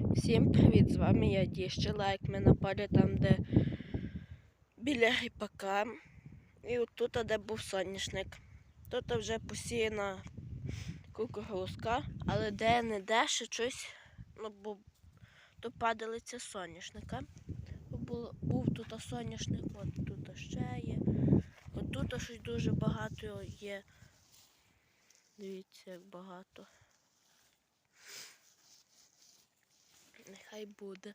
Всім привіт! З вами я Діще Лайк. Ми на полі там, де біля ріпака. І отут, де був соняшник. Тут вже посіяна кукурузка, але де-не-де ще щось, ну, бо то падалиця соняшника. Був, був тут соняшник, от тут ще є. От тут щось дуже багато є. Дивіться, як багато. Нехай буде.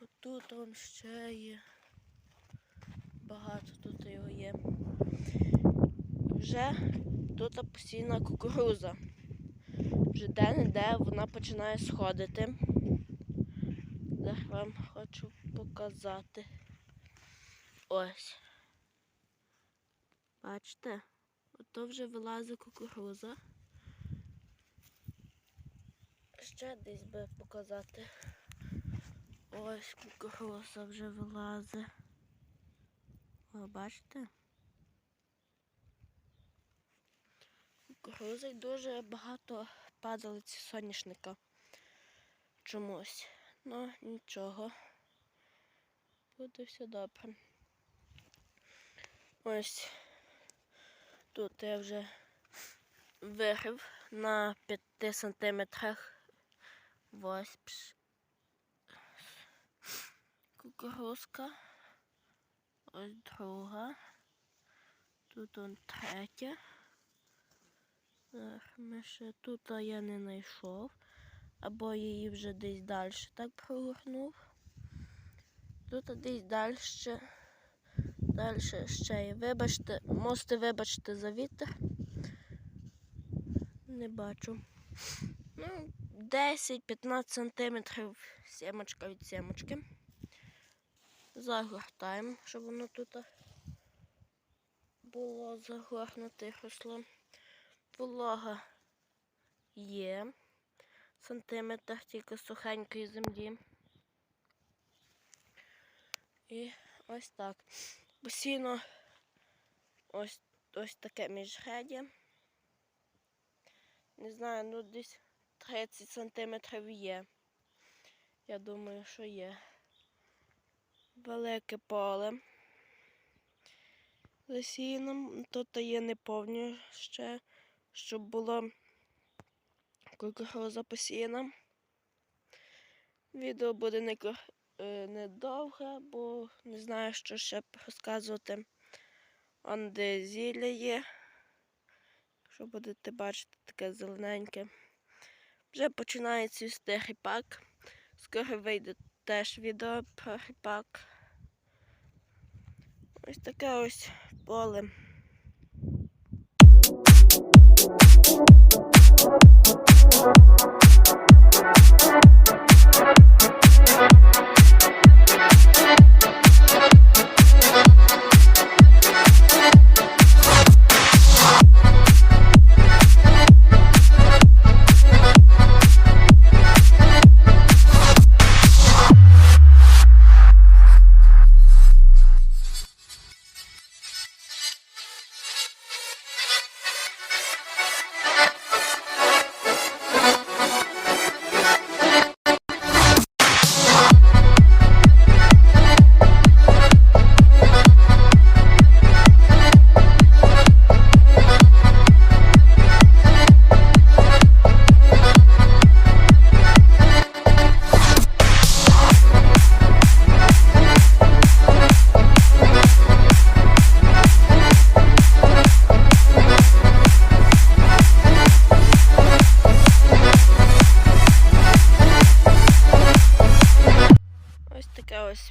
Отут он ще є. Багато тут його є. Вже тут постійна кукуруза. Вже де-не-де вона починає сходити. Зараз вам хочу показати. Ось. Бачите? Ото вже вилазить кукуруза. Ще десь би показати. Ось кукуруза вже вилазить. О, бачите? Кукуруза дуже багато падалиці соняшника. Чомусь. Ну, нічого. Буде все добре. Ось тут я вже вирив на 5 сантиметрах. Ось пш. кукурузка. Ось друга. Тут он третя. Ми тут я не знайшов. Або її вже десь далі так прогорнув. Тут десь далі. Далі ще є. Вибачте, можете вибачте за вітер. Не бачу. Ну, 10-15 сантиметрів сімочка від сімочки. Загортаємо, щоб воно тут було загорнуте росло. Волога є. Сантиметр тільки сухенької землі. І ось так. Постійно ось, ось таке міжряддя. Не знаю, ну десь 30 сантиметрів є. Я думаю, що є. Велике поле. Засіяно. Тут є неповні ще, щоб було кукуруза посіяна. Відео буде е, недовге, бо не знаю, що ще розказувати. Он де зілля є. Якщо будете бачити таке зелененьке. Вже починає цвісти гріпак. Скоро вийде теж відео про гріпак. Ось таке ось поле. Ось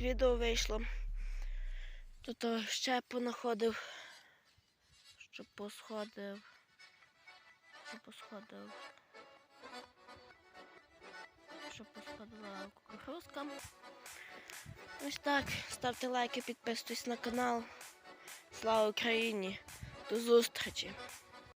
відео вийшло. Тут ще понаходив, що посходив. Що посходив. Що посходила кукурузка. Ось так. Ставте лайки, підписуйтесь на канал. Слава Україні! До зустрічі!